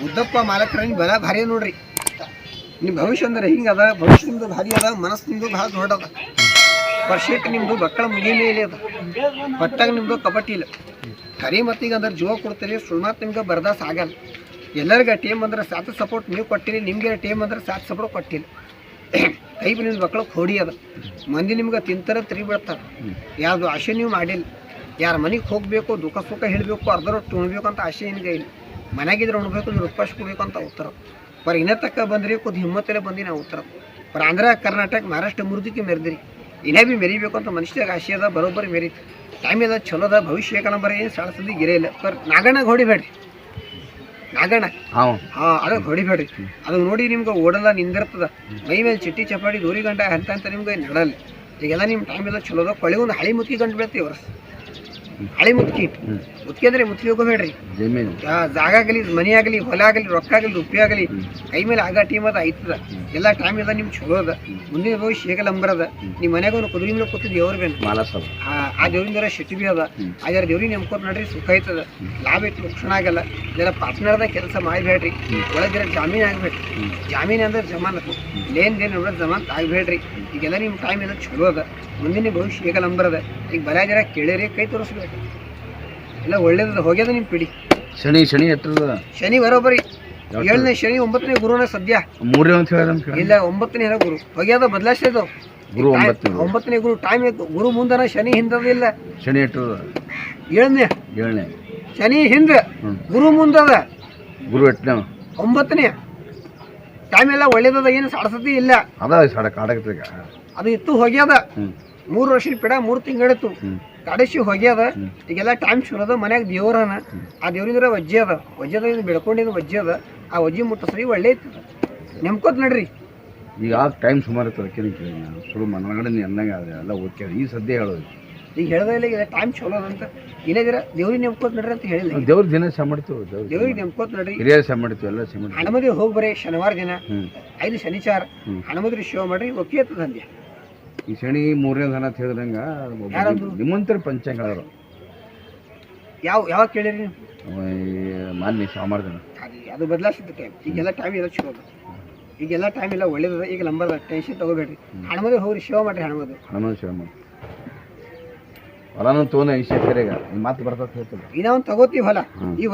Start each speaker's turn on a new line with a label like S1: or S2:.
S1: ಬುದ್ಧಪ್ಪ ಮಾಲಕರ ಬಲ ಭಾರಿ ಅದ ನೋಡ್ರಿ. ನಿಮ್ಮ ಭವಿಷ್ಯ ಅಂದ್ರೆ ಹಿಂಗದ ಭವಿಷ್ಯ ನಿಮ್ದು ಭಾರಿ ಅದ, ಮನಸ್ಸು ನಿಮ್ದು ಭಾಳ ದೊಡ್ಡದ. ವರ್ಷಕ್ಕೆ ನಿಮ್ದು ಮಕ್ಕಳ ಮುಗಿ ಮೇಲೆ ಅದ. ಹೊಟ್ಟಾಗ ನಿಮ್ಮದು ಕಬಡ್ಡಿ ಇಲ್ಲ. ಕರಿ ಮತ್ತೀಗ ಅಂದ್ರೆ ಜೀವ ಕೊಡ್ತೀರಿ ಸುಳ್ಮಾತ್ ನಿಮ್ಗೆ ಬರ್ದಾಸ್ ಆಗಲ್ಲ. ಎಲ್ಲರಿಗೆ ಟೀಮ್ ಅಂದ್ರೆ ಸಾಥ್ ಸಪೋರ್ಟ್ ನೀವು ಕೊಟ್ಟಿರಿ, ನಿಮ್ಗೆ ಟೀಮ್ ಅಂದ್ರೆ ಸಾಥ್ ಸಪೋರ್ಟ್ ಕೊಟ್ಟಿಲ್ಲ. ಕೈ ನಿಮ್ಮ ಮಕ್ಕಳು ಕೋಡಿ ಅದ. ಮಂದಿ ನಿಮ್ಗೆ ತಿಂತಾರೆ, ತಿರುಗಿ ಬಿಡ್ತಾರೆ. ಯಾವುದು ಆಶೆ ನೀವು ಮಾಡಿಲ್ಲ. ಯಾರ ಮನೆಗೆ ಹೋಗಬೇಕು, ದುಃಖ ಸುಖ ಹೇಳಬೇಕು, ಅರ್ಧ ರೊಟ್ಟು ಅಂತ ಆಶೆ ಏನಿದೆ ಇಲ್ಲ. ಮನೆಗಿದ್ರೆ ಉಣ್ಬೇಕು ಅಂದ್ರೆ ಉಪವಾಸ ಕೊಡ್ಬೇಕು ಅಂತ ಉತ್ತರ. ಪರ ಇನ್ನ ತಕ್ಕ ಬಂದ್ರಿ ಖುದ್ ಹಿಮ್ಮತ್ತಲ್ಲೇ ಬಂದು ನಾವು ಉತ್ತರ. ಪರ ಆಂಧ್ರ ಕರ್ನಾಟಕ ಮಹಾರಾಷ್ಟ್ರ ಮುರಿದಕ್ಕೆ ಮೆರೆದ್ರಿ. ಇನ್ನೇ ಬಿ ಮೆರಿಬೇಕು ಅಂತ ಮನುಷ್ಯಾಗ ಆಸೆ ಅದ ಬರೋಬ್ಬರಿ ಮೆರೀತು ಟೈಮ್ ಅದ ಚಲೋ ಅದ ಭವಿಷ್ಯ ಕಣಂಬರ ಏನು ಸಳಸದಿ ಗಿರೇ ಇಲ್ಲ. ಪರ್ ನಾಗಣ್ಣ ಹೊಡಿಬೇಡ್ರಿ ನಾಗಣ್ಣ.
S2: ಹಾಂ.
S1: ಹಾಂ ಅದಕ್ಕೆ ಹೊಡಿಬೇಡ್ರಿ ಅದು ನೋಡಿ ನಿಮ್ಗೆ ಓಡಲ್ಲ ನಿಂದಿರ್ತದ. ಮೈ ಮೇಲೆ ಚಿಟ್ಟಿ ಚಪಾಡಿ ದೂರಿ ಗಂಟ ಅಂತ ಅಂತ ನಿಮ್ಗೆ ನಡಲ್ಲ. ಈಗೆಲ್ಲ ನಿಮ್ಮ ಟೈಮ್ ಎಲ್ಲ ಚಲೋ ಅದ. ಕೊಳಿ ಒಂದು ಹಳಿ ಮುತ್ಕಿ ಗಂಟು ಬೀಳ್ತೀವಿ ವರ್ಷ. ಹಳಿ ಮುತ್ಕಿ ಮುತ್ಕಿ ಅಂದ್ರೆ ಮುತ್ಕಿ ಹೋಗಬೇಡ್ರಿ. ಜಾಗ ಆಗಲಿ ಮನೆ ಆಗಲಿ ಹೊಲ ಆಗಲಿ ರೊಕ್ಕ ಆಗಲಿ ರೂಪಾಯಿ ಆಗಲಿ ಕೈ ಮೇಲೆ ಆಗ ಟೀಮ್ ಅದ ಐತದ ಎಲ್ಲ ಟೈಮ್ ಅದ ನಿಮ್ ಚಲೋ ಅದ. ಮುಂದಿನ ಭವಿಷ್ಯ ಹೇಗೆ ನಂಬರ್ ಅದ. ನಿಮ್ಮ ಮನೆಗೆ ಒಂದು ಕುದುರೆ ಮೇಲೆ ಕೂತು ದೇವ್ರ ಬೇನ್ ಆ ದೇವ್ರಿನ ದೇವ್ರಿಂದ ಶೆಟ್ಟಿ ಬಿ ಅದ. ಅದರ ದೇವ್ರಿಗೆ ನೆಮ್ಕೋತ ನಡ್ರಿ ಸುಖ ಐತದ ಲಾಭ ಐತಿ ಲಕ್ಷಣ ಆಗಲ್ಲ. ಇದೆಲ್ಲ ಪಾರ್ಟ್ನರ್ದ ಕೆಲಸ ಮಾಡಬೇಡ್ರಿ. ಒಳಗಿರ ಜಾಮೀನು ಆಗ್ಬೇಡ್ರಿ. ಜಾಮೀನು ಅಂದ್ರೆ ಜಮಾನತ್ ಲೇನ್ ದೇನ್ ನೋಡೋ ಜಮಾನತ್ ಆಗ್ಬೇಡ್ರಿ. ಈಗೆಲ್ಲ ನಿಮ್ಮ ಟೈಮ್ ಎಲ್ಲ ಚಲೋ ಅದ. ಮುಂದಿನ ಭವಿಷ್ಯ ಹೇಗೆ ಅಂಬರದ ಈಗ ಬಲ ಜರ ಕೇಳಿರಿ ಕೈ ತೋರಿಸ್ಬೇಕು ಎಲ್ಲ ಒಳ್ಳೇದದ ಹೋಗ್ಯದ ನಿಮ್ಮ ಪಿಡಿ.
S2: ಶನಿ ಶನಿ ಎತ್ತದ
S1: ಶನಿ ಬರೋಬರಿ ಏಳನೇ ಶನಿ ಒಂಬತ್ತನೇ ಗುರುನ ಸದ್ಯ.
S2: ಮೂರನೇ ಅಂತ ಹೇಳಿ ಅಂತ
S1: ಇಲ್ಲ ಒಂಬತ್ತನೇ ಇರೋ ಗುರು. ಹೋಗ್ಯದ ಬದಲಾಯಿಸಿದ
S2: ಗುರು ಒಂಬತ್ತು
S1: ಒಂಬತ್ತನೇ ಗುರು. ಟೈಮ್ ಗುರು ಮುಂದನ ಶನಿ ಹಿಂದದಿಲ್ಲ
S2: ಶನಿ ಎಟ್ಟದ
S1: ಏಳನೇ.
S2: ಏಳನೇ.
S1: ಶನಿ ಹಿಂದ. ಗುರು ಮುಂದದ.
S2: ಗುರು ಎಟ್ಟನೇ
S1: ಒಂಬತ್ತನೇ. ಟೈಮ್ ಎಲ್ಲ ಒಳ್ಳೇದದ ಏನು ಸಾಡಸತಿ ಇಲ್ಲ.
S2: ಅದ ಸಡ ಕಾಡಕತ್ತ
S1: ಅದು ಇತ್ತು ಹೋಗ್ಯದ.
S2: ಹ್ಞೂ
S1: ಮೂರು ವರ್ಷದ ಪಿಡ ಮೂರು ತಿಂಗಳಿತ್ತು ಕಡಸಿ ಹೋಗ್ಯದ. ಈಗೆಲ್ಲ ಟೈಮ್ ಅದ ಮನ್ಯಾಗ ದೇವ್ರನ. ಆ ದೇವ್ರಿಂದ ವಜ್ಜೆ ಅದ. ವಜ್ಜದ ಇದು ಬೆಳ್ಕೊಂಡಿದ್ದು ವಜ್ಜೆ ಅದ. ಆ ವಜ್ಜಿ ಮುಟ್ಟಸ್ರಿ ಒಳ್ಳೆ ಇತ್ತು. ನೆಮ್ಕೋತ್ ನಡ್ರಿ.
S2: ಈಗ ಆ ಟೈಮ್ ಸುಮಾರು ಇರ್ತದೆ ಕೇಳಿ ನಾನು. ಶುರು ಮನಗಡೆ ಅನ್ನಂಗೆ ಅದ ಎಲ್ಲ ಓಕೆ ಈ ಸದ್ಯ ಹೇಳೋದು.
S1: ಈಗ ಹೇಳ್ದ ಇಲ್ಲ ಈಗ ಟೈಮ್ ಚಲೋ ಅಂತ. ಇಲ್ಲದಿರ ದೇವ್ರಿಗೆ ನೆಮ್ಕೋತ್ ನಡ್ರಿ ಅಂತ ಹೇಳಿಲ್ಲ
S2: ದೇವ್ರ ದಿನ ಸಹ ಮಾಡ್ತೀವಿ ದೇವ್ರ
S1: ದೇವ್ರಿಗೆ ನೆಮ್ಕೋತ್ ನಡ್ರಿ.
S2: ಹಿರಿಯ ಸಹ ಮಾಡ್ತೀವಿ ಎಲ್ಲ ಸಹ ಮಾಡ್ತೀವಿ
S1: ಹಣಮದಿ ಹೋಗಿ ಬರ್ರಿ ಶನಿವಾರ ದಿನ. ಐದು ಶನಿಚಾರ. ಹಣಮದ್ರಿ ಶೋ ಮಾಡ್ರಿ ಓಕೆ ಆಯ್ತದ ಅಂದ್ಯ.
S2: ಈ ಶನಿ ಮೂರನೇ ದನ ಅಂತ ಹೇಳಿದಂಗ ನಿಮಂತ್ರ
S1: ಯಾರದು?
S2: ನಿಮ್ಮಂತರ ಪಂಚಾಂಗ ಹೇಳೋರು
S1: ಯಾವ ಯಾವಾಗ ಕೇಳಿರಿ?
S2: ಮಾನ್ಯ ಸಾಮಾರ್ಧನ
S1: ಅದು ಬದಲಾಸಿದ್ದಕ್ಕೆ ಬದಲಾಯಿಸಿದ ಟೈಮ್ ಈಗೆಲ್ಲ ಟೈಮ್ ಎಲ್ಲ ಸಿಗೋದು ಈಗೆಲ್ಲ ಟೈಮ್ ಇಲ್ಲ ಒಳ್ಳೇದದ. ಈಗ ನಂಬರ್ ಟೆನ್ಷನ್ ತಗೋಬೇಡ್ರಿ. ಹಣಮದಿ ಹೋಗ್ರಿ ಶಿವ ಮಾಡ್ರಿ ಹಣಮದು
S2: ಹಣಮದು ಶಿವ ಶಿವಮ್ಮ ಹೊಲನೂ ತೋನ ಐಶ್ವರ್ಯಗ ಮಾತು ಬರ್ತದೆ
S1: ಇನ್ನೊಂದು ತಗೋತೀವಿ ಹೊಲ. ಈ